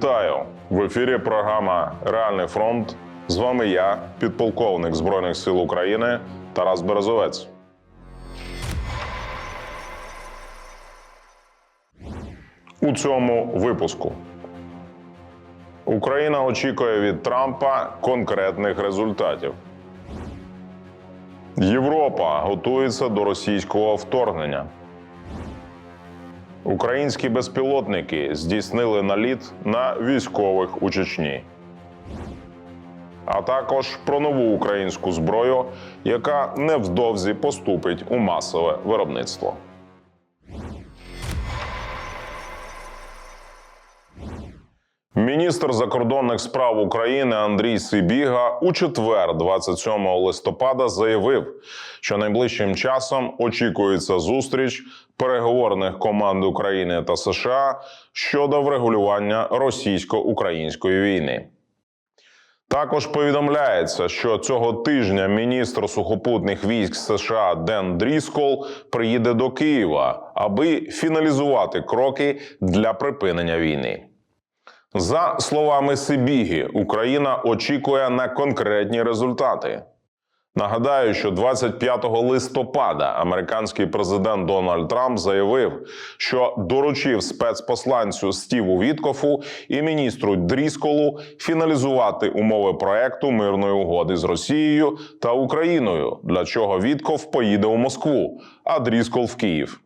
Вітаю в ефірі. Програма Реальний фронт. З вами я, підполковник Збройних сил України Тарас Березовець. У цьому випуску Україна очікує від Трампа конкретних результатів. Європа готується до російського вторгнення. Українські безпілотники здійснили наліт на військових у Чечні. А також про нову українську зброю, яка невдовзі поступить у масове виробництво. Міністр закордонних справ України Андрій Сибіга у четвер, 27 листопада, заявив, що найближчим часом очікується зустріч переговорних команд України та США щодо врегулювання російсько-української війни. Також повідомляється, що цього тижня міністр сухопутних військ США Ден Дріскол приїде до Києва, аби фіналізувати кроки для припинення війни. За словами Сибіги, Україна очікує на конкретні результати. Нагадаю, що 25 листопада американський президент Дональд Трамп заявив, що доручив спецпосланцю Стіву Віткофу і міністру Дрісколу фіналізувати умови проекту мирної угоди з Росією та Україною, для чого Вітков поїде у Москву, а Дріскол в Київ.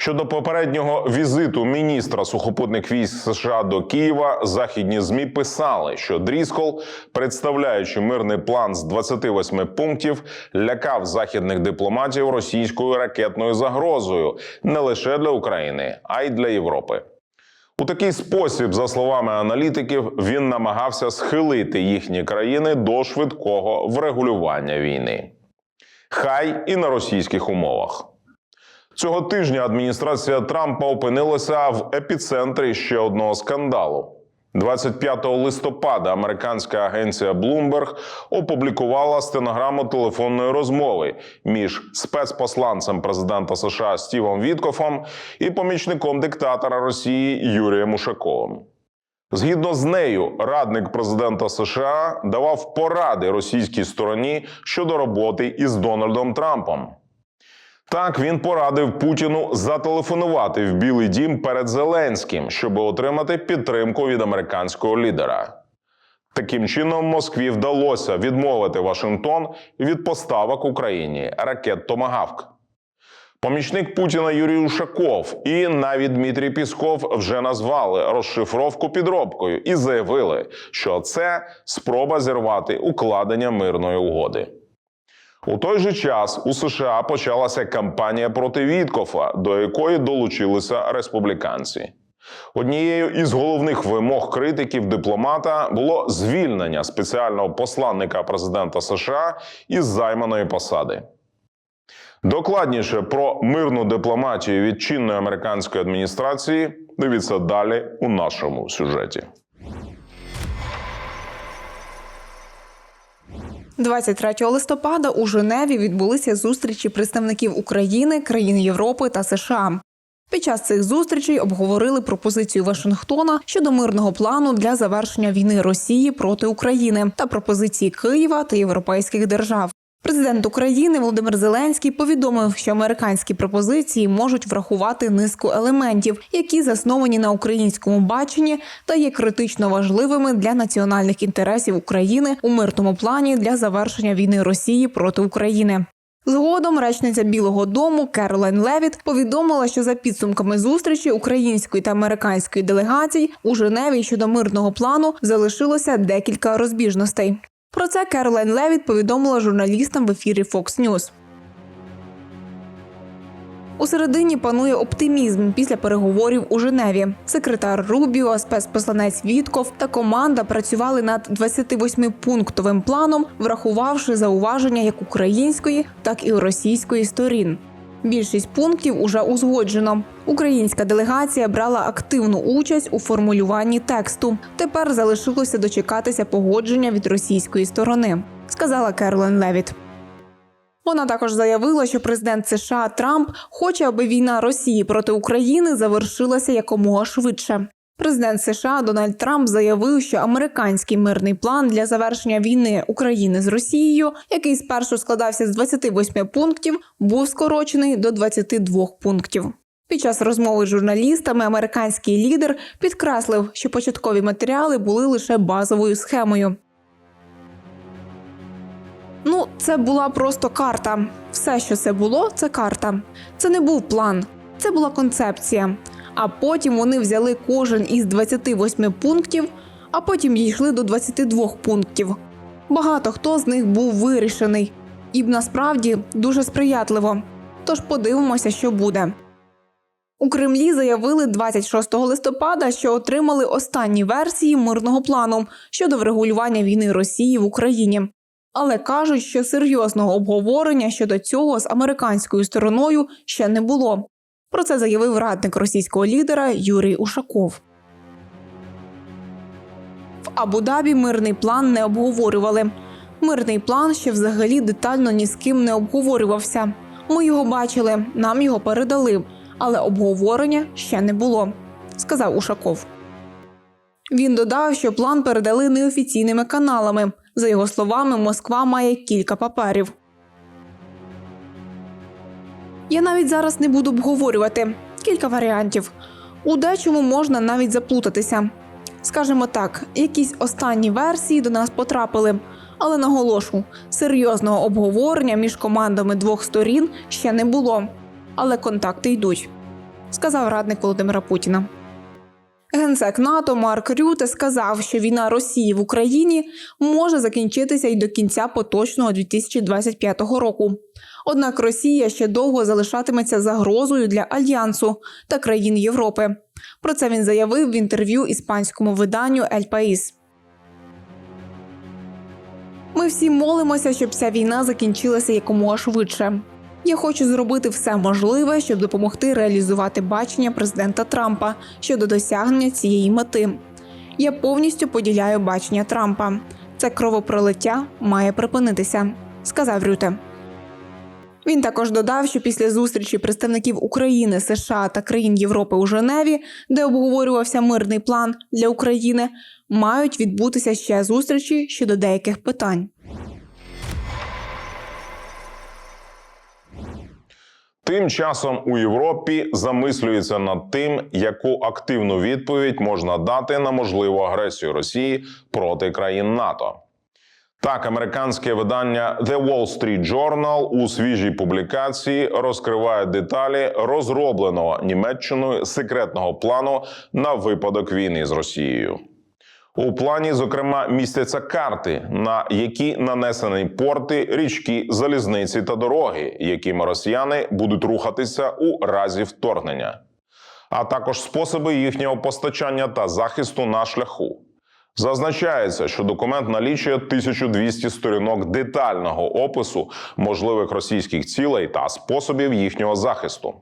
Щодо попереднього візиту міністра сухопутних військ США до Києва, західні змі писали, що Дріскол, представляючи мирний план з 28 пунктів, лякав західних дипломатів російською ракетною загрозою не лише для України, а й для Європи. У такий спосіб, за словами аналітиків, він намагався схилити їхні країни до швидкого врегулювання війни. Хай і на російських умовах. Цього тижня адміністрація Трампа опинилася в епіцентрі ще одного скандалу. 25 листопада американська агенція Bloomberg опублікувала стенограму телефонної розмови між спецпосланцем президента США Стівом Віткофом і помічником диктатора Росії Юрієм Ушаковим. Згідно з нею, радник президента США давав поради російській стороні щодо роботи із Дональдом Трампом. Так він порадив Путіну зателефонувати в Білий Дім перед Зеленським, щоб отримати підтримку від американського лідера. Таким чином, Москві вдалося відмовити Вашингтон від поставок Україні ракет Томагавк. Помічник Путіна Юрій Ушаков і навіть Дмитрій Пісков вже назвали розшифровку підробкою і заявили, що це спроба зірвати укладення мирної угоди. У той же час у США почалася кампанія проти Віткофа, до якої долучилися республіканці. Однією із головних вимог критиків дипломата було звільнення спеціального посланника президента США із займаної посади. Докладніше про мирну дипломатію від чинної американської адміністрації дивіться далі у нашому сюжеті. 23 листопада у Женеві відбулися зустрічі представників України, країн Європи та США. Під час цих зустрічей обговорили пропозицію Вашингтона щодо мирного плану для завершення війни Росії проти України та пропозиції Києва та європейських держав. Президент України Володимир Зеленський повідомив, що американські пропозиції можуть врахувати низку елементів, які засновані на українському баченні та є критично важливими для національних інтересів України у мирному плані для завершення війни Росії проти України. Згодом речниця Білого Дому Керолайн Левіт повідомила, що за підсумками зустрічі української та американської делегацій у Женеві щодо мирного плану залишилося декілька розбіжностей. Про це Керолайн Левіт повідомила журналістам в ефірі Fox News. У середині панує оптимізм після переговорів у Женеві. Секретар Рубіо, спецпосланець Вітков та команда працювали над 28-пунктовим планом, врахувавши зауваження як української, так і російської сторін. Більшість пунктів уже узгоджено. Українська делегація брала активну участь у формулюванні тексту. Тепер залишилося дочекатися погодження від російської сторони, сказала Керолен Левіт. Вона також заявила, що президент США Трамп хоче, аби війна Росії проти України завершилася якомога швидше. Президент США Дональд Трамп заявив, що американський мирний план для завершення війни України з Росією, який спершу складався з 28 пунктів, був скорочений до 22 пунктів. Під час розмови з журналістами американський лідер підкреслив, що початкові матеріали були лише базовою схемою. Ну, це була просто карта. Все, що це було, це карта. Це не був план, це була концепція. А потім вони взяли кожен із 28 пунктів, а потім дійшли до 22 пунктів. Багато хто з них був вирішений, і насправді дуже сприятливо. Тож подивимося, що буде. У Кремлі заявили 26 листопада, що отримали останні версії мирного плану щодо врегулювання війни Росії в Україні. Але кажуть, що серйозного обговорення щодо цього з американською стороною ще не було. Про це заявив радник російського лідера Юрій Ушаков. В Абу-Дабі мирний план не обговорювали. Мирний план ще взагалі детально ні з ким не обговорювався. Ми його бачили, нам його передали, але обговорення ще не було, сказав Ушаков. Він додав, що план передали неофіційними каналами. За його словами, Москва має кілька паперів. Я навіть зараз не буду обговорювати кілька варіантів. У дечому можна навіть заплутатися. Скажімо так, якісь останні версії до нас потрапили, але наголошу, серйозного обговорення між командами двох сторін ще не було. Але контакти йдуть, сказав радник Володимира Путіна. Генсек НАТО Марк Рюте сказав, що війна Росії в Україні може закінчитися й до кінця поточного 2025 року. Однак Росія ще довго залишатиметься загрозою для альянсу та країн Європи. Про це він заявив в інтерв'ю іспанському виданню «Ель Паїс». Ми всі молимося, щоб ця війна закінчилася якомога швидше. Я хочу зробити все можливе, щоб допомогти реалізувати бачення президента Трампа щодо досягнення цієї мети. Я повністю поділяю бачення Трампа. Це кровопролиття має припинитися, сказав Рюте. Він також додав, що після зустрічі представників України, США та країн Європи у Женеві, де обговорювався мирний план для України, мають відбутися ще зустрічі щодо деяких питань. Тим часом у Європі замислюються над тим, яку активну відповідь можна дати на можливу агресію Росії проти країн НАТО. Так, американське видання The Wall Street Journal у свіжій публікації розкриває деталі розробленого Німеччиною секретного плану на випадок війни з Росією. У плані, зокрема, містяться карти, на які нанесені порти, річки, залізниці та дороги, якими росіяни будуть рухатися у разі вторгнення, а також способи їхнього постачання та захисту на шляху. Зазначається, що документ налічує 1200 сторінок детального опису можливих російських цілей та способів їхнього захисту.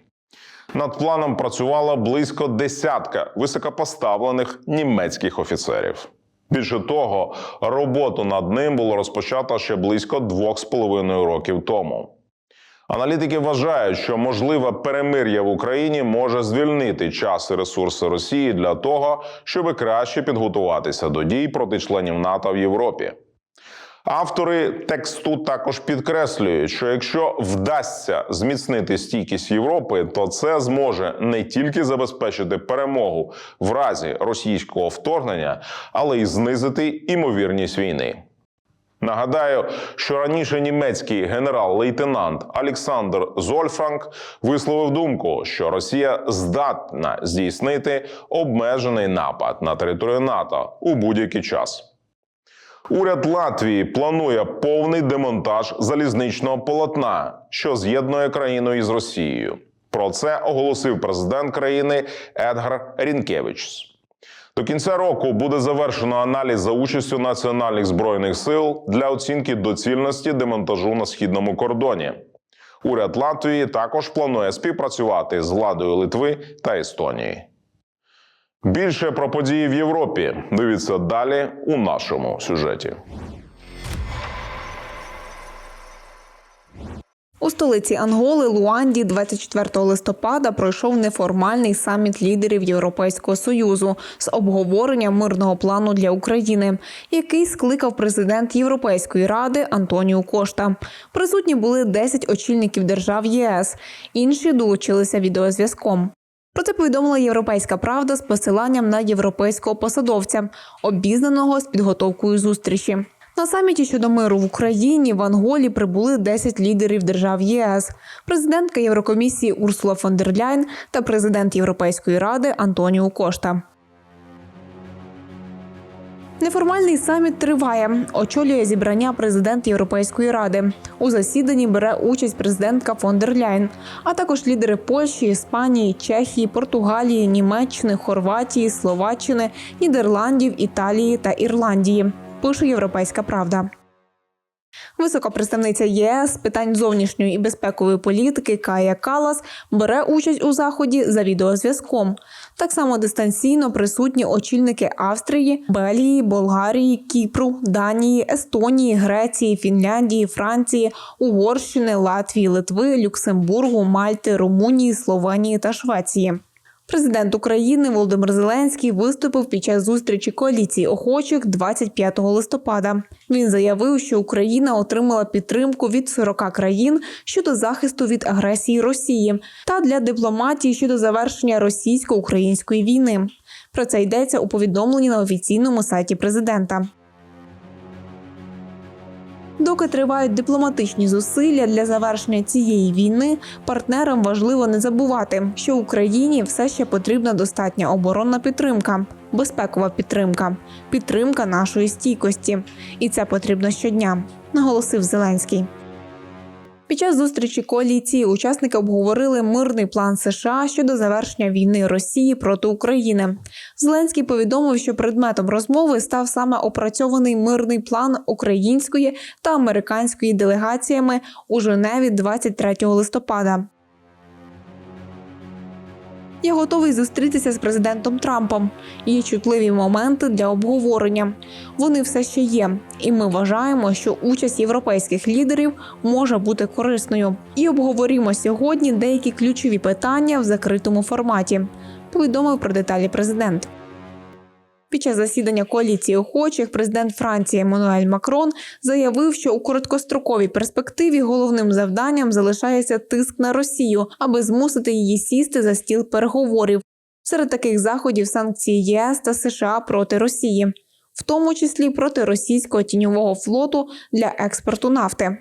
Над планом працювало близько десятка високопоставлених німецьких офіцерів. Більше того, роботу над ним було розпочато ще близько двох з половиною років тому. Аналітики вважають, що можливе перемир'я в Україні може звільнити час і ресурси Росії для того, щоб краще підготуватися до дій проти членів НАТО в Європі. Автори тексту також підкреслюють, що якщо вдасться зміцнити стійкість Європи, то це зможе не тільки забезпечити перемогу в разі російського вторгнення, але й знизити імовірність війни. Нагадаю, що раніше німецький генерал-лейтенант Олександр Зольфранк висловив думку, що Росія здатна здійснити обмежений напад на територію НАТО у будь-який час. Уряд Латвії планує повний демонтаж залізничного полотна, що з'єднує країну із Росією. Про це оголосив президент країни Едгар Рінкевичс. До кінця року буде завершено аналіз за участю національних збройних сил для оцінки доцільності демонтажу на східному кордоні. Уряд Латвії також планує співпрацювати з владою Литви та Естонії. Більше про події в Європі дивіться далі у нашому сюжеті. У столиці Анголи Луанді 24 листопада пройшов неформальний саміт лідерів Європейського союзу з обговорення мирного плану для України, який скликав президент Європейської ради Антоніо Кошта. Присутні були 10 очільників держав ЄС. Інші долучилися відеозв'язком. Про це повідомила Європейська Правда з посиланням на європейського посадовця, обізнаного з підготовкою зустрічі. На саміті щодо миру в Україні в Анголі прибули 10 лідерів держав ЄС, президентка Єврокомісії Урсула фон дер Ляйн та президент Європейської ради Антоніо Кошта. Неформальний саміт триває. Очолює зібрання президент Європейської ради. У засіданні бере участь президентка фон дер Ляйн, а також лідери Польщі, Іспанії, Чехії, Португалії, Німеччини, Хорватії, Словаччини, Нідерландів, Італії та Ірландії. Пише Європейська Правда. Висока представниця ЄС з питань зовнішньої і безпекової політики Кая Калас бере участь у заході за відеозв'язком. Так само дистанційно присутні очільники Австрії, Бельгії, Болгарії, Кіпру, Данії, Естонії, Греції, Фінляндії, Франції, Угорщини, Латвії, Литви, Люксембургу, Мальти, Румунії, Словенії та Швеції. Президент України Володимир Зеленський виступив під час зустрічі коаліції охочих 25 листопада. Він заявив, що Україна отримала підтримку від 40 країн щодо захисту від агресії Росії та для дипломатії щодо завершення російсько-української війни. Про це йдеться у повідомленні на офіційному сайті президента. Доки тривають дипломатичні зусилля для завершення цієї війни, партнерам важливо не забувати, що Україні все ще потрібна достатня оборонна підтримка, безпекова підтримка, підтримка нашої стійкості, і це потрібно щодня, наголосив Зеленський. Під час зустрічі коаліції учасники обговорили мирний план США щодо завершення війни Росії проти України. Зеленський повідомив, що предметом розмови став саме опрацьований мирний план української та американської делегаціями у Женеві 23 листопада. Я готовий зустрітися з президентом Трампом. Є чутливі моменти для обговорення. Вони все ще є, і ми вважаємо, що участь європейських лідерів може бути корисною. І обговоримо сьогодні деякі ключові питання в закритому форматі. Повідомив про деталі президент. Під час засідання коаліції охочих президент Франції Еммануель Макрон заявив, що у короткостроковій перспективі головним завданням залишається тиск на Росію, аби змусити її сісти за стіл переговорів. Серед таких заходів санкції ЄС та США проти Росії, в тому числі проти російського тіньового флоту для експорту нафти.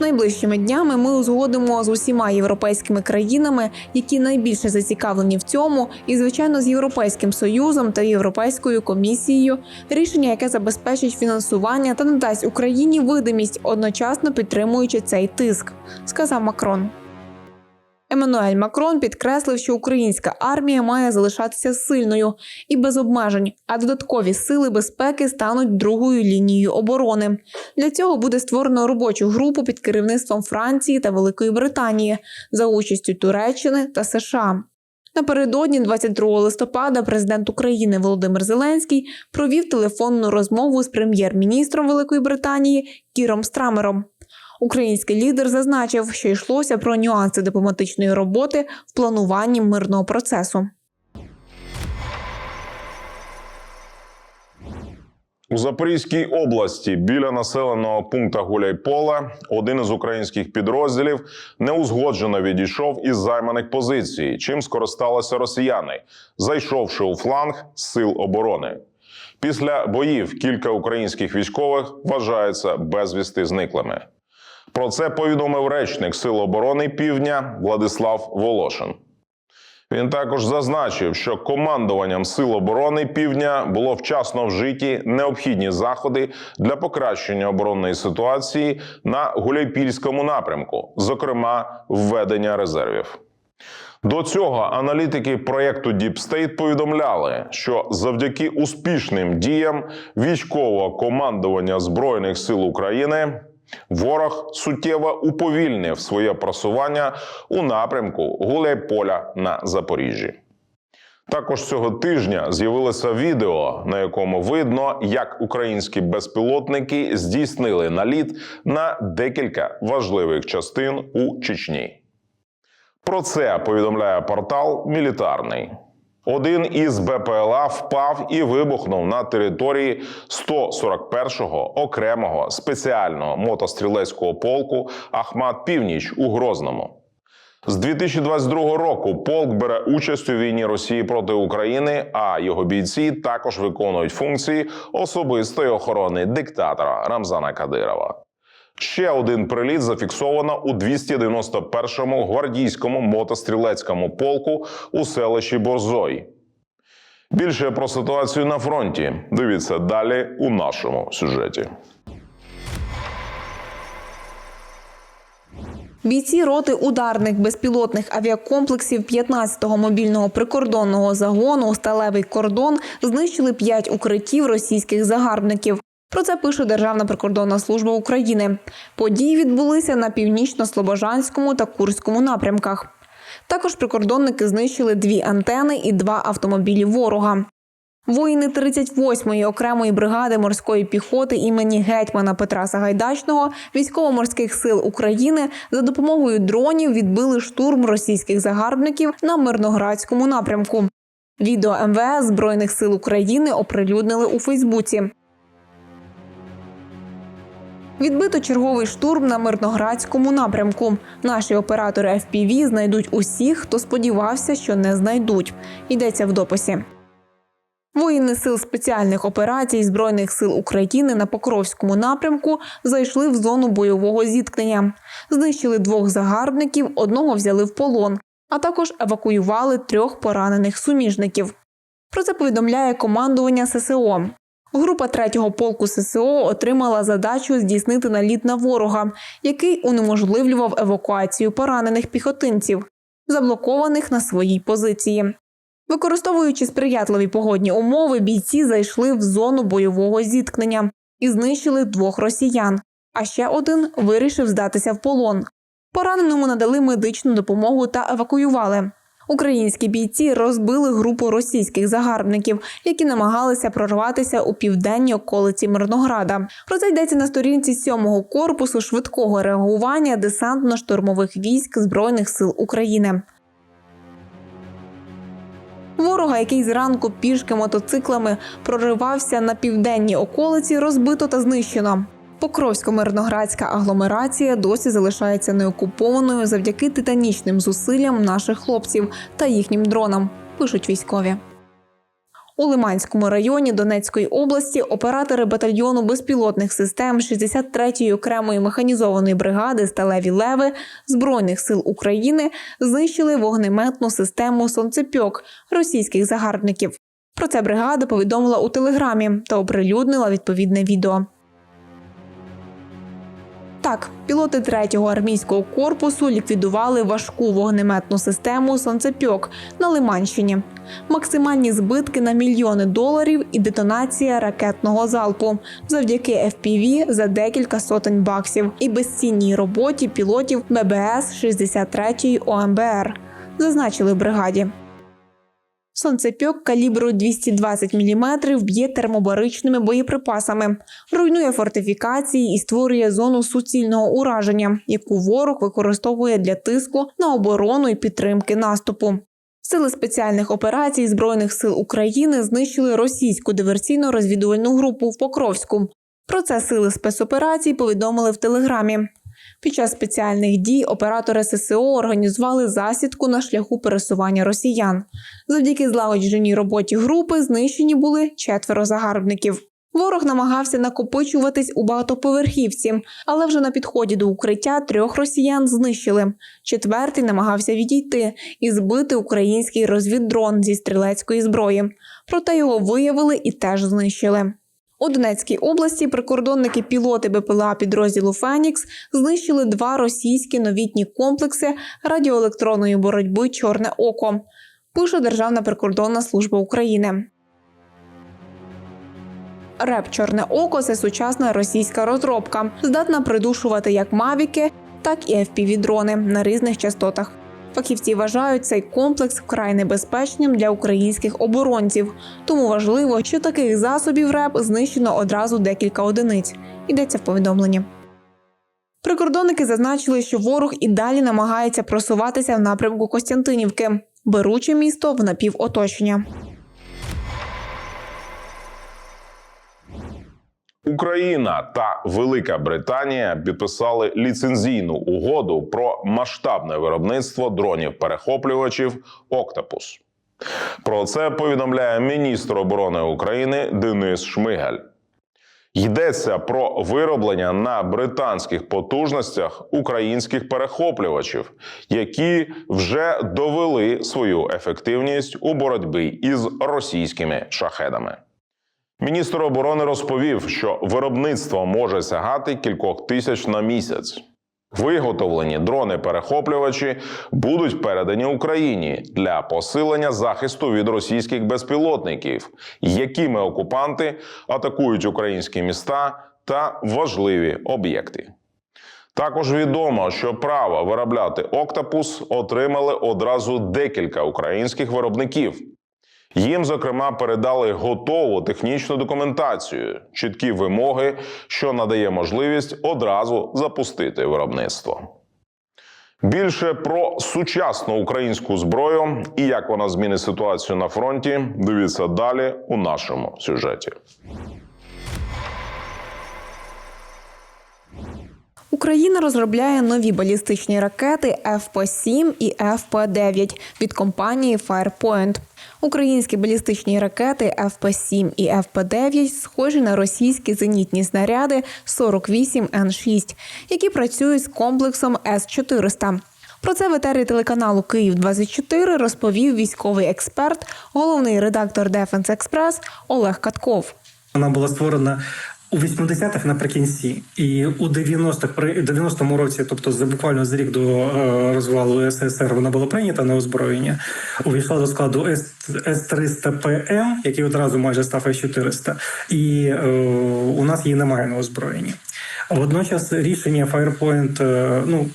Найближчими днями ми узгодимо з усіма європейськими країнами, які найбільше зацікавлені в цьому, і звичайно з європейським союзом та європейською комісією рішення, яке забезпечить фінансування та надасть Україні видимість, одночасно підтримуючи цей тиск, сказав Макрон. Еммануель Макрон підкреслив, що українська армія має залишатися сильною і без обмежень, а додаткові сили безпеки стануть другою лінією оборони. Для цього буде створено робочу групу під керівництвом Франції та Великої Британії за участю Туреччини та США. Напередодні, 22 листопада, президент України Володимир Зеленський провів телефонну розмову з прем'єр-міністром Великої Британії Кіром Страмером. Український лідер зазначив, що йшлося про нюанси дипломатичної роботи в плануванні мирного процесу. У Запорізькій області біля населеного пункту Гуляйполе один із українських підрозділів неузгоджено відійшов із займаних позицій, чим скористалися росіяни, зайшовши у фланг сил оборони. Після боїв кілька українських військових вважаються безвісти зниклими. Про це повідомив речник Сил оборони Півдня Владислав Волошин. Він також зазначив, що командуванням Сил оборони Півдня було вчасно вжиті необхідні заходи для покращення оборонної ситуації на Гуляйпільському напрямку, зокрема введення резервів. До цього аналітики проєкту Deep State повідомляли, що завдяки успішним діям військового командування Збройних сил України ворог суттєво уповільнив своє просування у напрямку Гуляйполя на Запоріжжі. Також цього тижня з'явилося відео, на якому видно, як українські безпілотники здійснили наліт на декілька важливих частин у Чечні. Про це повідомляє портал Мілітарний. Один із БПЛА впав і вибухнув на території 141-го окремого спеціального мотострілецького полку Ахмат Північ у Грозному. З 2022 року полк бере участь у війні Росії проти України, а його бійці також виконують функції особистої охорони диктатора Рамзана Кадирова. Ще один приліт зафіксовано у 291-му гвардійському мотострілецькому полку у селищі Борзой. Більше про ситуацію на фронті дивіться далі у нашому сюжеті. Бійці роти ударних безпілотних авіакомплексів 15-го мобільного прикордонного загону Сталевий кордон знищили п'ять укриттів російських загарбників. Про це пише Державна прикордонна служба України. Події відбулися на північно-слобожанському та Курському напрямках. Також прикордонники знищили дві антени і два автомобілі ворога. Воїни 38-ї окремої бригади морської піхоти імені гетьмана Петра Сагайдачного військово-морських сил України за допомогою дронів відбили штурм російських загарбників на мирноградському напрямку. Відео МВС Збройних сил України оприлюднили у Фейсбуці. Відбито черговий штурм на мирноградському напрямку. Наші оператори FPV знайдуть усіх, хто сподівався, що не знайдуть. Йдеться в дописі. Воїни сил спеціальних операцій Збройних сил України на Покровському напрямку зайшли в зону бойового зіткнення. Знищили двох загарбників, одного взяли в полон, а також евакуювали трьох поранених суміжників. Про це повідомляє командування ССО. Група 3-го полку ССО отримала задачу здійснити наліт на ворога, який унеможливлював евакуацію поранених піхотинців, заблокованих на своїй позиції. Використовуючи сприятливі погодні умови, бійці зайшли в зону бойового зіткнення і знищили двох росіян. А ще один вирішив здатися в полон. Пораненому надали медичну допомогу та евакуювали. Українські бійці розбили групу російських загарбників, які намагалися прорватися у південні околиці Мирнограда. Про це йдеться на сторінці 7-го корпусу швидкого реагування десантно-штурмових військ Збройних сил України. Ворога, який зранку пішки мотоциклами проривався на південні околиці, розбито та знищено. Покровсько-мирноградська агломерація досі залишається неокупованою завдяки титанічним зусиллям наших хлопців та їхнім дронам, пишуть військові. У Лиманському районі Донецької області оператори батальйону безпілотних систем 63-ї окремої механізованої бригади Сталеві Леви Збройних сил України знищили вогнеметну систему сонцепьок російських загарбників. Про це бригада повідомила у телеграмі та оприлюднила відповідне відео. Так, пілоти 3-го армійського корпусу ліквідували важку вогнеметну систему сонцепьок на Лиманщині. Максимальні збитки на мільйони доларів і детонація ракетного залпу завдяки FPV за декілька сотень баксів і безцінній роботі пілотів ББС 63-ї ОМБР, зазначили в бригаді. Сонцепьок калібру 220 мм б'є термобаричними боєприпасами, руйнує фортифікації і створює зону суцільного ураження, яку ворог використовує для тиску на оборону і підтримки наступу. Сили спеціальних операцій Збройних сил України знищили російську диверсійно-розвідувальну групу в Покровську. Про це сили спецоперацій повідомили в Телеграмі. Під час спеціальних дій оператори ССО організували засідку на шляху пересування росіян. Завдяки злагодженій роботі групи знищені були четверо загарбників. Ворог намагався накопичуватись у багатоповерхівці, але вже на підході до укриття трьох росіян знищили. Четвертий намагався відійти і збити український розвіддрон зі стрілецької зброї. Проте його виявили і теж знищили. У Донецькій області прикордонники пілоти БПЛА підрозділу Фенікс знищили два російські новітні комплекси радіоелектронної боротьби Чорне око. Пише Державна прикордонна служба України. РЕП Чорне око це сучасна російська розробка, здатна придушувати як мавіки, так і fpv дрони на різних частотах. Фахівці вважають цей комплекс вкрай небезпечним для українських оборонців. Тому важливо, що таких засобів РЕП знищено одразу декілька одиниць. Йдеться в повідомленні. Прикордонники зазначили, що ворог і далі намагається просуватися в напрямку Костянтинівки, беручи місто в напівоточення. Україна та Велика Британія підписали ліцензійну угоду про масштабне виробництво дронів-перехоплювачів Октопус. Про це повідомляє міністр оборони України Денис Шмигаль. Йдеться про вироблення на британських потужностях українських перехоплювачів, які вже довели свою ефективність у боротьбі із російськими шахедами. Міністр оборони розповів, що виробництво може сягати кількох тисяч на місяць. Виготовлені дрони-перехоплювачі будуть передані Україні для посилення захисту від російських безпілотників, якими окупанти атакують українські міста та важливі об'єкти. Також відомо, що право виробляти Октопус отримали одразу декілька українських виробників. Їм, зокрема, передали готову технічну документацію, чіткі вимоги, що надає можливість одразу запустити виробництво. Більше про сучасну українську зброю і як вона змінить ситуацію на фронті. Дивіться далі у нашому сюжеті. Україна розробляє нові балістичні ракети FP-7 і FP-9 від компанії Firepoint. Українські балістичні ракети FP-7 і FP-9 схожі на російські зенітні снаряди 48Н6, які працюють з комплексом С-400. Про це в етері телеканалу Київ 24 розповів військовий експерт, головний редактор Defense Express Олег Катков. Вона була створена у 80-х наприкінці, і у 90-х, при 90-му році, тобто за буквально за рік до е, розвалу СССР, вона була прийнята на озброєння. Увійшла до складу С, С-300 ПМ, який одразу майже став С-400, і е, у нас її немає на озброєнні. Водночас рішення Firepoint, е, ну.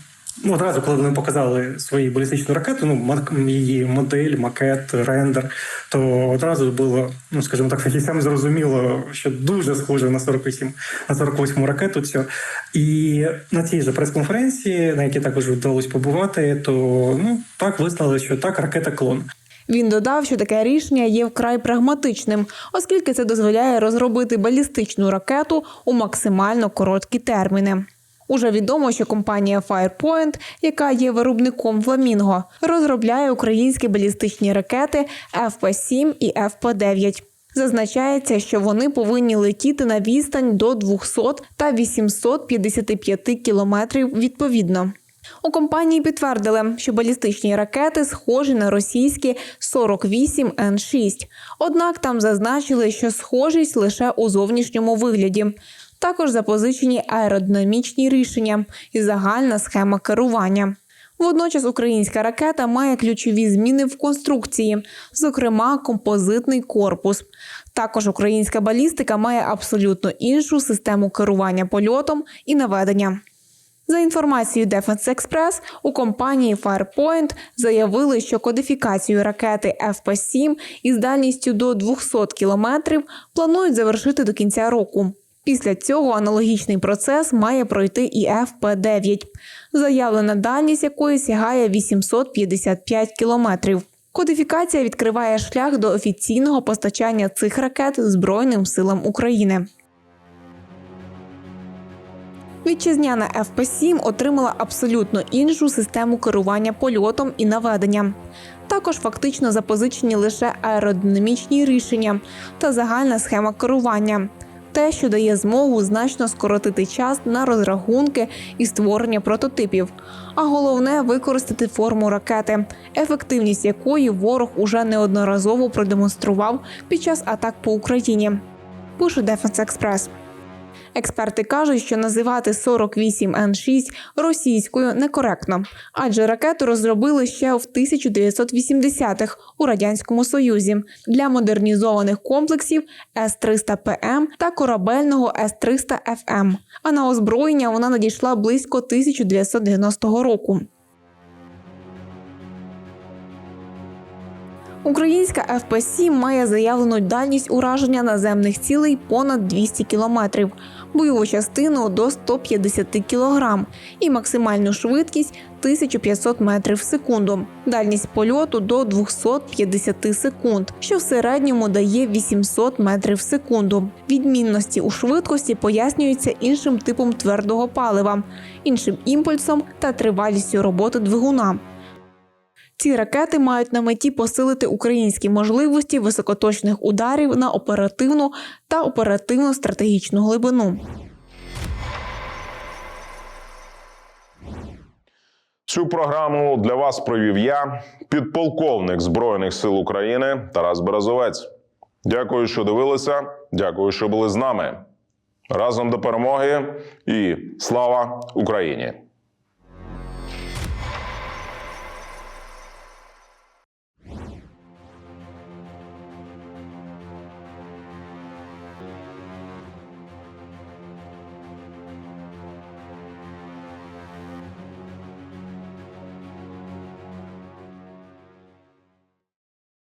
Ну, одразу, коли вони показали свою балістичну ракету, ну її модель, макет, рендер, то одразу було, ну скажімо так, фахівцям зрозуміло, що дуже схоже на 48, на 48 ракету. Цю. І на цій же прес-конференції, на якій також вдалося побувати, то ну так вислали, що так, ракета клон. Він додав, що таке рішення є вкрай прагматичним, оскільки це дозволяє розробити балістичну ракету у максимально короткі терміни. Уже відомо, що компанія Firepoint, яка є виробником Фламінго, розробляє українські балістичні ракети FP-7 і FP-9. Зазначається, що вони повинні летіти на відстань до 200 та 855 кілометрів відповідно. У компанії підтвердили, що балістичні ракети схожі на російські 48Н6. Однак там зазначили, що схожість лише у зовнішньому вигляді. Також запозичені аеродинамічні рішення і загальна схема керування. Водночас українська ракета має ключові зміни в конструкції, зокрема композитний корпус. Також українська балістика має абсолютно іншу систему керування польотом і наведення. За інформацією Defense Express, у компанії Firepoint заявили, що кодифікацію ракети FP-7 із дальністю до 200 кілометрів планують завершити до кінця року. Після цього аналогічний процес має пройти і FP-9, заявлена дальність якої сягає 855 кілометрів. Кодифікація відкриває шлях до офіційного постачання цих ракет Збройним силам України. Вітчизняна FP-7 отримала абсолютно іншу систему керування польотом і наведенням. Також фактично запозичені лише аеродинамічні рішення та загальна схема керування. Те, що дає змогу значно скоротити час на розрахунки і створення прототипів, а головне використати форму ракети, ефективність якої ворог уже неодноразово продемонстрував під час атак по Україні. Пише Defense Express. Експерти кажуть, що називати 48Н6 російською некоректно, адже ракету розробили ще в 1980-х у радянському союзі для модернізованих комплексів С-300ПМ та корабельного С-300ФМ. А на озброєння вона надійшла близько 1990 року. Українська ФП-7 має заявлену дальність ураження наземних цілей понад 200 кілометрів, бойову частину до 150 кілограм і максимальну швидкість 1500 метрів в секунду, дальність польоту до 250 секунд, що в середньому дає 800 метрів в секунду. Відмінності у швидкості пояснюються іншим типом твердого палива, іншим імпульсом та тривалістю роботи двигуна. Ці ракети мають на меті посилити українські можливості високоточних ударів на оперативну та оперативно-стратегічну глибину. Цю програму для вас провів я, підполковник Збройних сил України Тарас Березовець. Дякую, що дивилися. Дякую, що були з нами. Разом до перемоги і слава Україні!